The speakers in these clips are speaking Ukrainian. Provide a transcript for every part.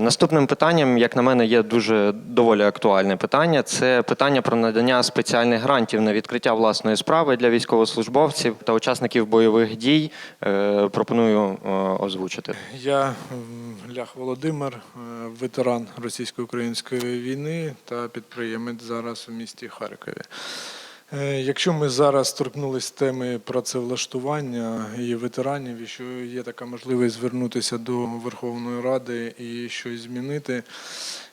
Наступним питанням, як на мене, є дуже доволі актуальне питання. Це питання про надання спеціальних грантів на відкриття власної справи для військовослужбовців та учасників бойових дій. Е, Пропоную е, озвучити. Я Лях Володимир, е, ветеран російсько-української війни та підприємець зараз у місті Харкові. Е, Якщо ми зараз торкнулись теми працевлаштування і ветеранів, і що є така можливість звернутися до Верховної Ради і щось змінити,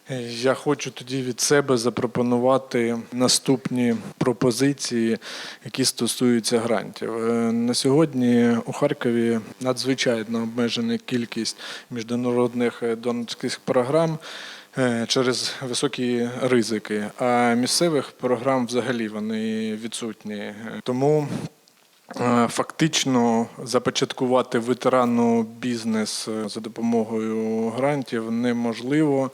е, я хочу тоді від себе запропонувати наступні пропозиції, які стосуються грантів. Е, На сьогодні у Харкові надзвичайно обмежена кількість міжнародних донорських програм через високі ризики. А місцевих програм взагалі вони відсутні. Е, Тому Е, Фактично започаткувати ветерану бізнес е, за допомогою грантів неможливо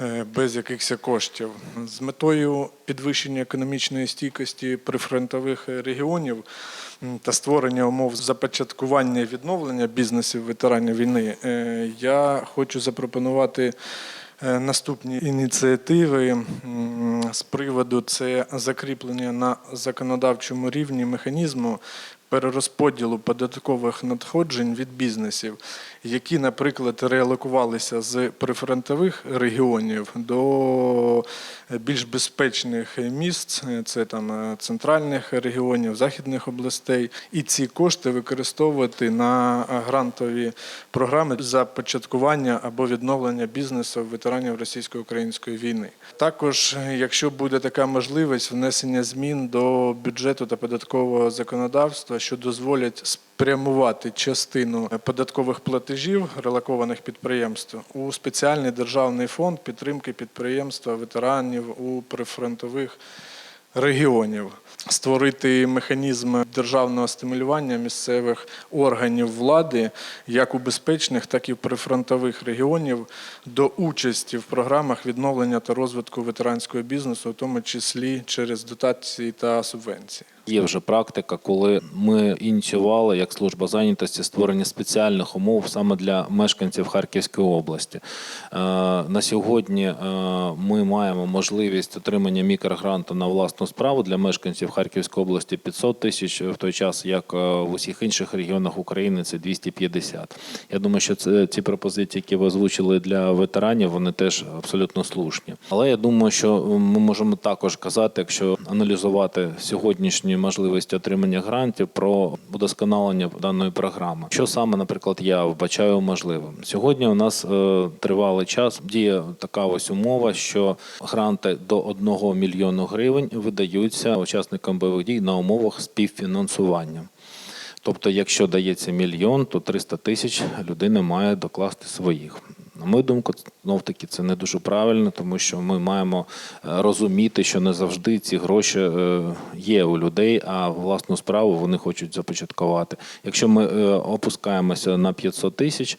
е, без якихось коштів. З метою підвищення економічної стійкості прифронтових регіонів та створення умов започаткування і відновлення бізнесів ветеранів війни, е, я хочу запропонувати Е, Наступні ініціативи з приводу це закріплення на законодавчому рівні механізму перерозподілу податкових надходжень від бізнесів, які, наприклад, реалокувалися з прифронтових регіонів до більш безпечних місць, це там е, центральних регіонів, західних областей, і ці кошти використовувати на грантові програми започаткування або відновлення бізнесу ветеранів російсько-української війни. Також, е, якщо буде така можливість, внесення змін до бюджету та податкового законодавства, що дозволять спрямувати частину податкових платежів релокованих підприємств у спеціальний державний фонд підтримки підприємства ветеранів у прифронтових регіонів, створити механізм державного стимулювання місцевих органів влади, як у безпечних, так і в прифронтових регіонів, до участі в програмах відновлення та розвитку ветеранського бізнесу, у тому числі через дотації та субвенції. Є вже практика, коли ми ініціювали як служба зайнятості створення спеціальних умов саме для мешканців Харківської області. Е, На сьогодні е, ми маємо можливість отримання мікрогранту на власну справу для мешканців Харківської області 500 тисяч, в той час як е, в усіх інших регіонах України це 250. Я думаю, що це ці пропозиції, які ви озвучили для ветеранів, вони теж абсолютно слушні. Але я думаю, що ми можемо також казати, якщо аналізувати сьогоднішні можливості отримання грантів про удосконалення даної програми. Що саме, наприклад, я вбачаю можливим сьогодні. У нас е, тривалий час діє така ось умова, що гранти до 1 мільйону гривень видаються учасникам бойових дій на умовах співфінансування. Тобто, якщо дається мільйон, то 300 тисяч людина має докласти своїх. На мою думку, знов таки це не дуже правильно, тому що ми маємо е, розуміти, що не завжди ці гроші е, є у людей, а власну справу вони хочуть започаткувати. Якщо ми е, опускаємося на 500 тисяч,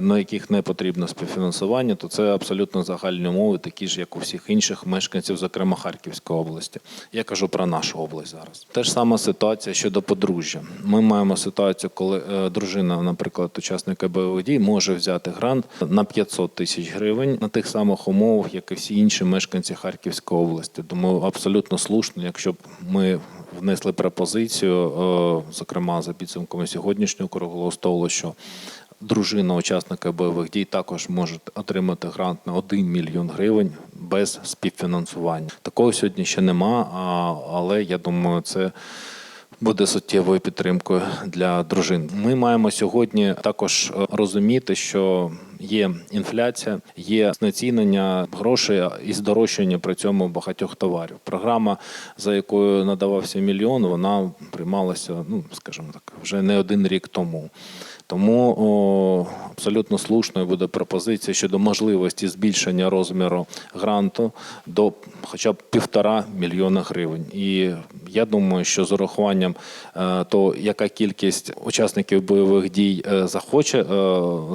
на яких не потрібно співфінансування, то це абсолютно загальні умови, такі ж, як у всіх інших мешканців, зокрема Харківської області. Я кажу про нашу область зараз. Те ж сама ситуація щодо подружжя. Ми маємо ситуацію, коли дружина, наприклад, учасника бойових дій, може взяти грант на 500 тисяч гривень на тих самих умовах, як і всі інші мешканці Харківської області. Тому абсолютно слушно, якщо б ми внесли пропозицію, е, зокрема за підсумками сьогоднішнього круглого столу, що дружина учасника бойових дій також може отримати грант на 1 мільйон гривень без співфінансування. Такого сьогодні ще нема, але я думаю, це буде суттєвою підтримкою для дружин. Ми маємо сьогодні також е, розуміти, що є інфляція, є знецінення грошей і здорожчання при цьому багатьох товарів. Програма, за якою надавався мільйон, вона приймалася, ну скажімо так, вже не один рік тому. Тому о, абсолютно слушною буде пропозиція щодо можливості збільшення розміру гранту до хоча б півтора мільйона гривень. І я думаю, що з урахуванням е, то, яка кількість учасників бойових дій е, захоче е,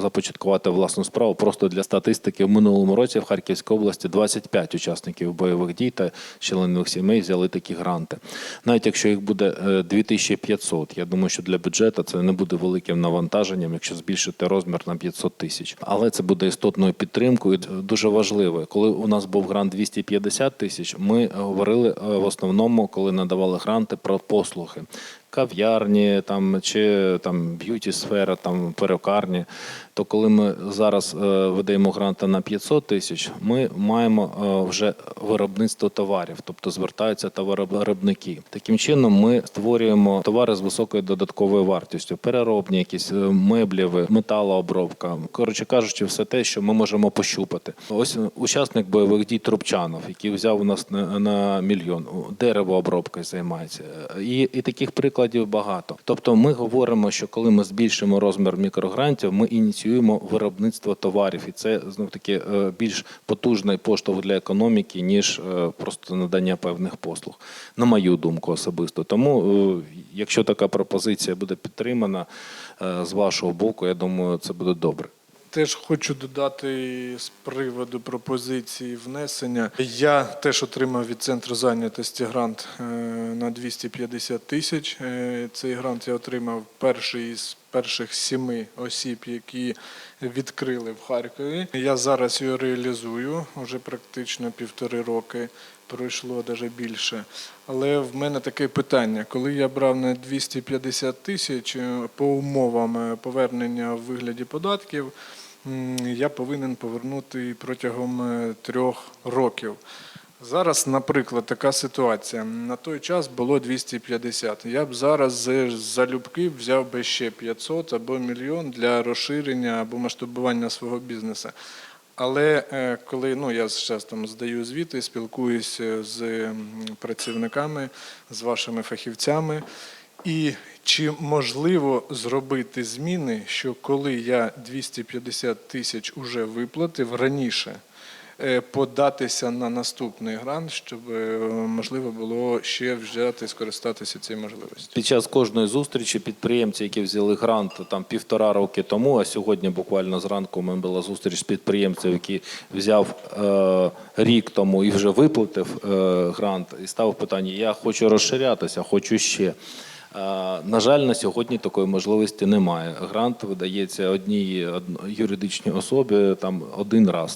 започаткувати власну справу, просто для статистики в минулому році в Харківській області 25 учасників бойових дій та членів сімей взяли такі гранти. Навіть якщо їх буде е, 2500, я думаю, що для бюджету це не буде великим навантаженням, якщо збільшити розмір на 500 тисяч. Але це буде істотною підтримкою. Дуже важливо, коли у нас був грант 250 тисяч, ми говорили е, в основному, коли надавали гранти про послуги. Кав'ярні там чи там б'юті сфера, там перукарні. То коли ми зараз е, видаємо гранти на 500 тисяч, ми маємо е, вже виробництво товарів, тобто звертаються товаровиробники. Таким чином, ми створюємо товари з високою додатковою вартістю, переробні, якісь е, меблєві, металообробка. Коротше кажучи, все те, що ми можемо пощупати. Ось учасник бойових дій Трубчанов, який взяв у нас на, на мільйон деревообробкою займається, і, і таких прикладів багато. Тобто, ми говоримо, що коли ми збільшимо розмір мікрогрантів, ми ініціюємо виробництво товарів, і це знов таки е, більш потужний поштовх для економіки, ніж е, просто надання певних послуг, на мою думку особисто. Тому, е, якщо така пропозиція буде підтримана з вашого боку, я думаю, це буде добре. Теж хочу додати з приводу пропозиції внесення. Я теж отримав від центру зайнятості грант е, на 250 тисяч. Е, Цей грант я отримав перший із перших сіми осіб, які відкрили в Харкові. Я зараз його реалізую вже практично півтори роки. Пройшло навіть більше. Але в мене таке питання: коли я брав на 250 тисяч е, по умовам повернення в вигляді податків, я повинен повернути протягом е, трьох років. Зараз, наприклад, така ситуація. На той час було 250. Я б зараз залюбки взяв би ще 500 або мільйон для розширення або масштабування свого бізнесу. Але е, коли ну, я зараз там здаю звіти, спілкуюся з працівниками, з вашими фахівцями, і чи можливо зробити зміни, що коли я 250 тисяч уже виплатив раніше, е, податися на наступний грант, щоб е, можливо було ще взяти скористатися цією можливістю? Під час кожної зустрічі підприємці, які взяли грант там півтора роки тому, а сьогодні буквально зранку у мене була зустріч з підприємцем, який взяв е, рік тому і вже виплатив е, грант, і ставив питання: я хочу розширятися, хочу ще. Е, На жаль, на сьогодні такої можливості немає. Грант видається одній юридичній особі там один раз.